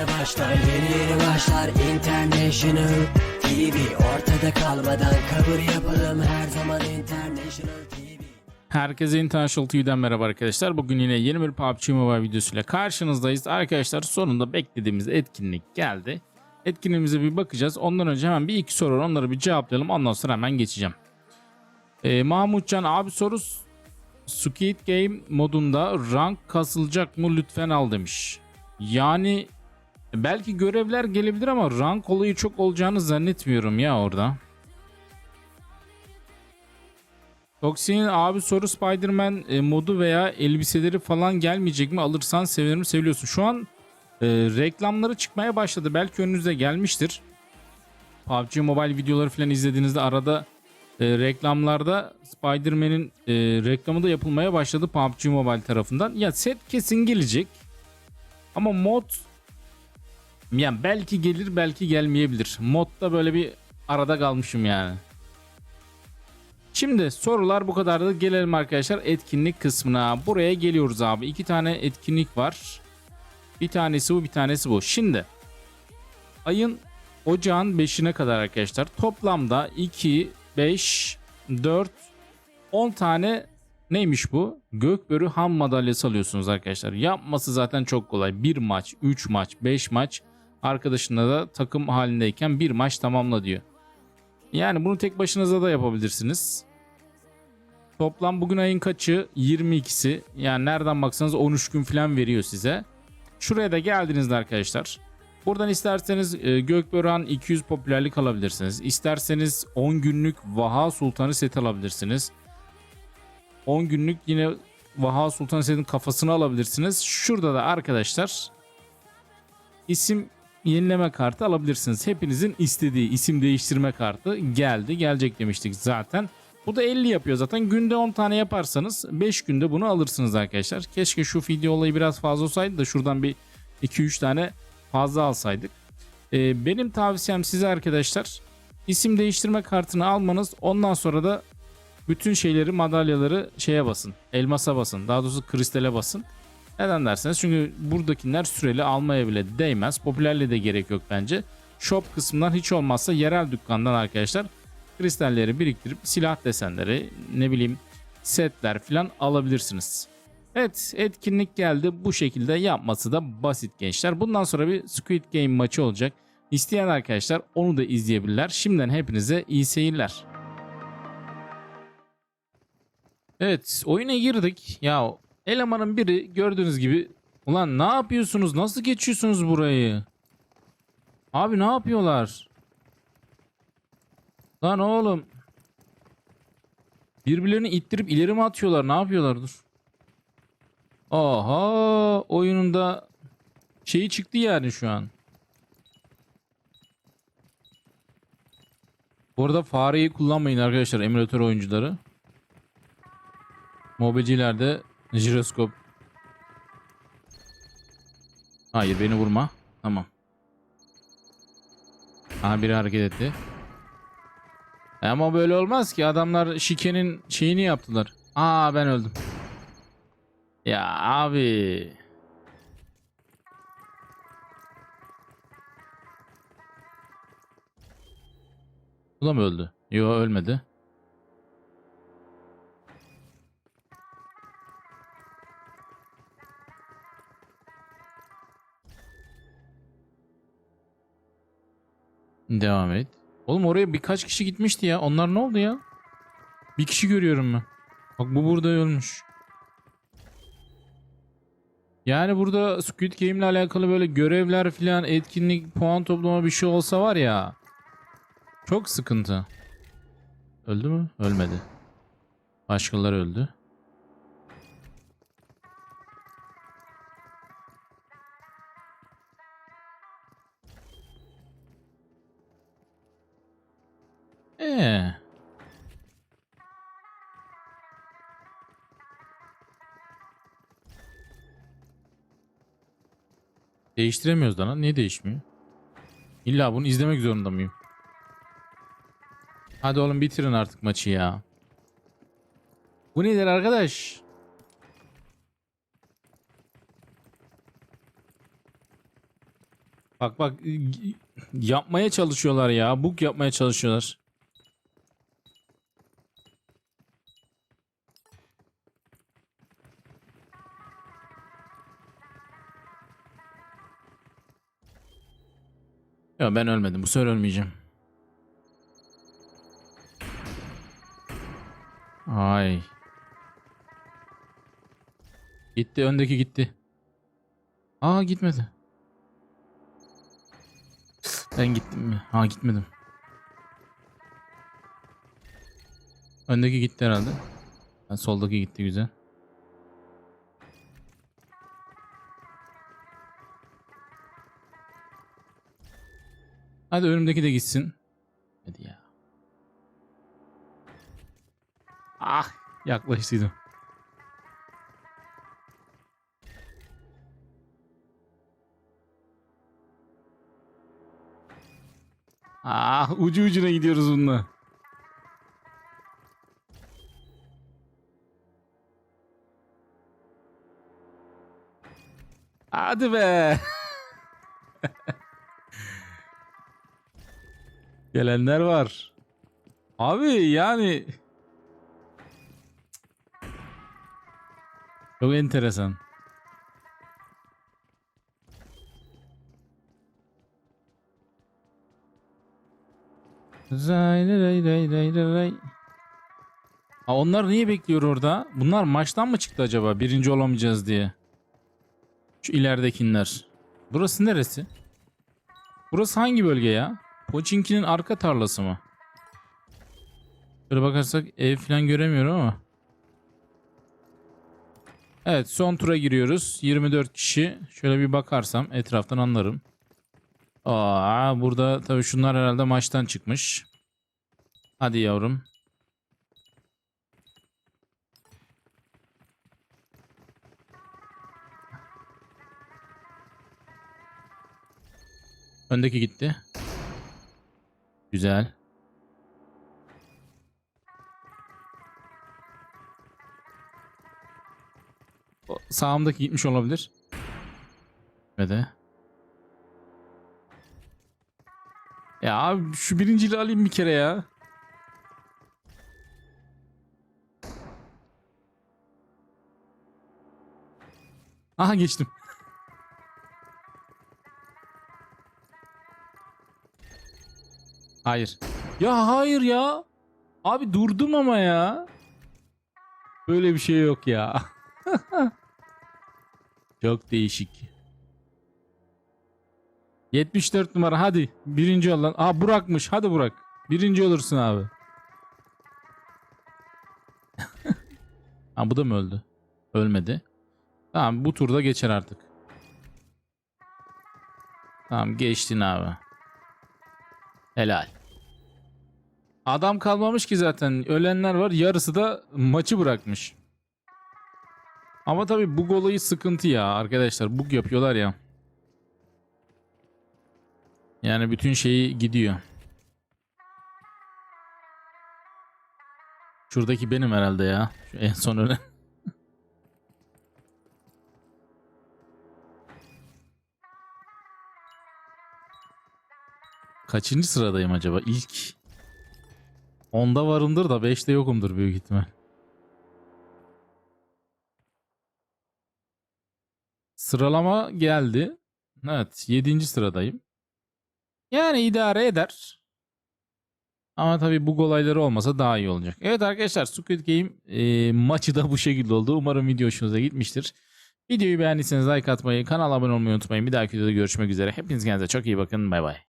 yeni başlar Yeni yeni başlar International TV Ortada kalmadan kabul yapalım Her zaman International TV Herkese International TV'den merhaba arkadaşlar. Bugün yine yeni bir PUBG Mobile videosuyla karşınızdayız. Arkadaşlar sonunda beklediğimiz etkinlik geldi. Etkinliğimize bir bakacağız. Ondan önce hemen bir iki soru. Onları bir cevaplayalım. Ondan sonra hemen geçeceğim. Ee, Mahmutcan abi soru Squid Game modunda rank kasılacak mı lütfen al demiş. Yani belki görevler gelebilir ama rank olayı çok olacağını zannetmiyorum ya orada. Toksi'nin abi soru Spider-Man e, modu veya elbiseleri falan gelmeyecek mi? Alırsan sevinirim seviyorsun. Şu an e, reklamları çıkmaya başladı. Belki önünüze gelmiştir. PUBG Mobile videoları falan izlediğinizde arada e, reklamlarda Spider-Man'in e, reklamı da yapılmaya başladı PUBG Mobile tarafından. Ya set kesin gelecek. Ama mod yani belki gelir belki gelmeyebilir. Modda böyle bir arada kalmışım yani. Şimdi sorular bu kadardı. Gelelim arkadaşlar etkinlik kısmına. Buraya geliyoruz abi. İki tane etkinlik var. Bir tanesi bu bir tanesi bu. Şimdi ayın ocağın 5'ine kadar arkadaşlar toplamda 2, 5, 4, 10 tane neymiş bu? Gökbörü ham madalyası alıyorsunuz arkadaşlar. Yapması zaten çok kolay. 1 maç, 3 maç, 5 maç arkadaşınla da takım halindeyken bir maç tamamla diyor. Yani bunu tek başınıza da yapabilirsiniz. Toplam bugün ayın kaçı? 22'si. Yani nereden baksanız 13 gün falan veriyor size. Şuraya da geldiğinizde arkadaşlar. Buradan isterseniz e, Gökbören 200 popülerlik alabilirsiniz. İsterseniz 10 günlük Vaha Sultanı set alabilirsiniz. 10 günlük yine Vaha Sultanı setin kafasını alabilirsiniz. Şurada da arkadaşlar isim yenileme kartı alabilirsiniz. Hepinizin istediği isim değiştirme kartı geldi. Gelecek demiştik zaten. Bu da 50 yapıyor zaten. Günde 10 tane yaparsanız 5 günde bunu alırsınız arkadaşlar. Keşke şu video olayı biraz fazla olsaydı da şuradan bir 2-3 tane fazla alsaydık. Ee, benim tavsiyem size arkadaşlar isim değiştirme kartını almanız ondan sonra da bütün şeyleri madalyaları şeye basın. Elmasa basın. Daha doğrusu kristale basın. Neden derseniz çünkü buradakiler süreli almaya bile değmez. Popülerliğe de gerek yok bence. Shop kısmından hiç olmazsa yerel dükkandan arkadaşlar kristalleri biriktirip silah desenleri ne bileyim setler falan alabilirsiniz. Evet etkinlik geldi. Bu şekilde yapması da basit gençler. Bundan sonra bir Squid Game maçı olacak. İsteyen arkadaşlar onu da izleyebilirler. Şimdiden hepinize iyi seyirler. Evet oyuna girdik. Ya elemanın biri gördüğünüz gibi ulan ne yapıyorsunuz? Nasıl geçiyorsunuz burayı? Abi ne yapıyorlar? Lan oğlum. Birbirlerini ittirip ileri mi atıyorlar? Ne yapıyorlar? Dur. Aha oyununda şeyi çıktı yani şu an. Bu arada fareyi kullanmayın arkadaşlar emülatör oyuncuları. Mobicilerde jiroskop. Hayır beni vurma. Tamam. Aha biri hareket etti. Ama böyle olmaz ki adamlar şikenin şeyini yaptılar. Aa ben öldüm. Ya abi. Bu da mı öldü? Yo ölmedi. Devam et. Oğlum oraya birkaç kişi gitmişti ya. Onlar ne oldu ya? Bir kişi görüyorum ben. Bak bu burada ölmüş. Yani burada Squid Game ile alakalı böyle görevler filan etkinlik puan toplama bir şey olsa var ya. Çok sıkıntı. Öldü mü? Ölmedi. Başkaları öldü. Değiştiremiyoruz da lan. Niye değişmiyor? İlla bunu izlemek zorunda mıyım? Hadi oğlum bitirin artık maçı ya. Bu nedir arkadaş? Bak bak yapmaya çalışıyorlar ya. Bug yapmaya çalışıyorlar. Ya ben ölmedim. Bu sefer ölmeyeceğim. Ay. Gitti öndeki gitti. Aa gitmedi. Ben gittim mi? Ha gitmedim. Öndeki gitti herhalde. Ha, soldaki gitti güzel. Hadi önümdeki de gitsin. Hadi ya. Ah yaklaştıydım. Ah ucu ucuna gidiyoruz bununla. Hadi be. Gelenler var. Abi yani çok enteresan. Zay ray ray ray ray. Ha onlar niye bekliyor orada? Bunlar maçtan mı çıktı acaba? Birinci olamayacağız diye. Şu ileridekiler. Burası neresi? Burası hangi bölge ya? Pochinki'nin arka tarlası mı? Şöyle bakarsak ev falan göremiyorum ama. Evet son tura giriyoruz. 24 kişi. Şöyle bir bakarsam etraftan anlarım. Aa, burada tabii şunlar herhalde maçtan çıkmış. Hadi yavrum. Öndeki gitti. Güzel. O Sağımdaki gitmiş olabilir. Ve de. Ya abi şu birinciliği alayım bir kere ya. Aha geçtim. Hayır. Ya hayır ya. Abi durdum ama ya. Böyle bir şey yok ya. Çok değişik. 74 numara hadi. Birinci ol lan. Aa Burak'mış. Hadi Burak. Birinci olursun abi. ha bu da mı öldü? Ölmedi. Tamam bu turda geçer artık. Tamam geçtin abi. Helal. Adam kalmamış ki zaten. Ölenler var. Yarısı da maçı bırakmış. Ama tabii bug olayı sıkıntı ya arkadaşlar. Bug yapıyorlar ya. Yani bütün şeyi gidiyor. Şuradaki benim herhalde ya. Şu en son ölen. Kaçıncı sıradayım acaba? İlk 10'da varımdır da 5'te yokumdur büyük ihtimal. Sıralama geldi. Evet 7. sıradayım. Yani idare eder. Ama tabii bu olayları olmasa daha iyi olacak. Evet arkadaşlar Squid Game e, maçı da bu şekilde oldu. Umarım video hoşunuza gitmiştir. Videoyu beğendiyseniz like atmayı, kanala abone olmayı unutmayın. Bir dahaki videoda görüşmek üzere. Hepiniz kendinize çok iyi bakın. Bay bay.